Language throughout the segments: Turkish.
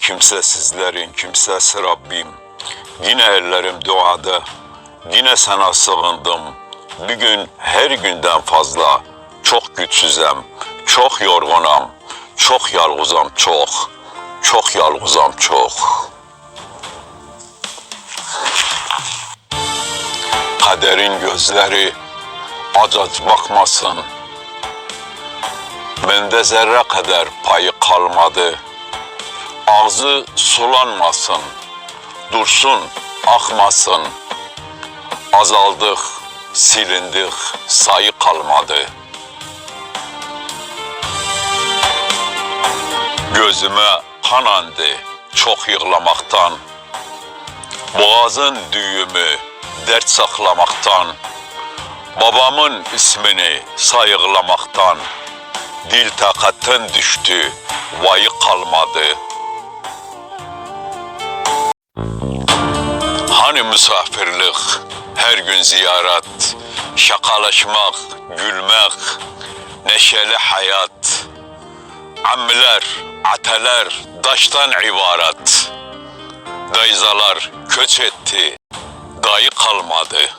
kimsesizlerin kimsesi Rabbim. Yine ellerim duada, yine sana sığındım. Bir gün her günden fazla çok güçsüzem, çok yorgunam, çok yalnızam çok, çok yalnızam çok. Kaderin gözleri acac bakmasın. Bende zerre kadar payı kalmadı. Ağzı sulanmasın. Dursun, akmasın. Azaldık, silindik, sayı kalmadı. Gözüme kan andı çok yığlamaktan. Boğazın düğümü dert saklamaktan. Babamın ismini sayıklamaktan. Dil takatın düştü, vayı kalmadı. Hani misafirlik, her gün ziyaret, şakalaşmak, gülmek, neşeli hayat. Ammiler, ateler, daştan ibaret. Dayzalar köç etti, dayı kalmadı.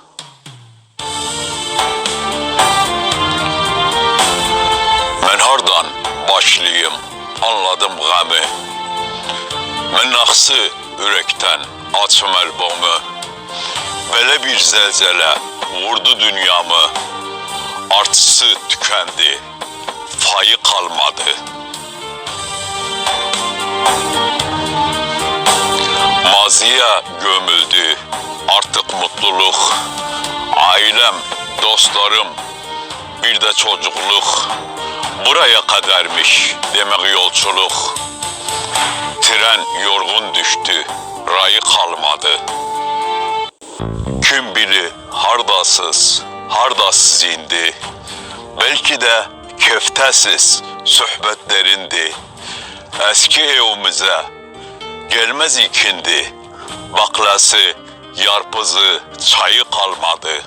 Hardan başlayayım, anladım gami. Ben naksı yürekten açım elbomu. Bir zelzele vurdu dünyamı. Artısı tükendi, fayı kalmadı. Maziye gömüldü artık mutluluk. Ailem, dostlarım, bir de çocukluk. Buraya kadarmış demek yolculuk. Tren yorgun düştü, rayı kalmadı. Kim bili hardasız, hardasız indi. Belki de keftesiz sohbetlerindi. Eski evimize gelmez ikindi. Baklası, yarpızı, çayı kalmadı.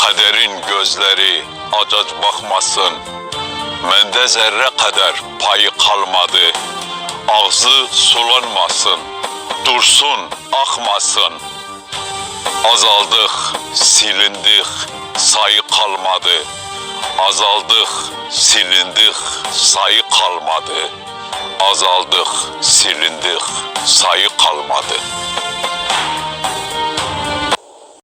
Kaderin gözleri acac bakmasın. Mende zerre kadar payı kalmadı. Ağzı sulanmasın. Dursun, akmasın. Azaldık, silindik, sayı kalmadı. Azaldık, silindik, sayı kalmadı. Azaldık, silindik, sayı kalmadı.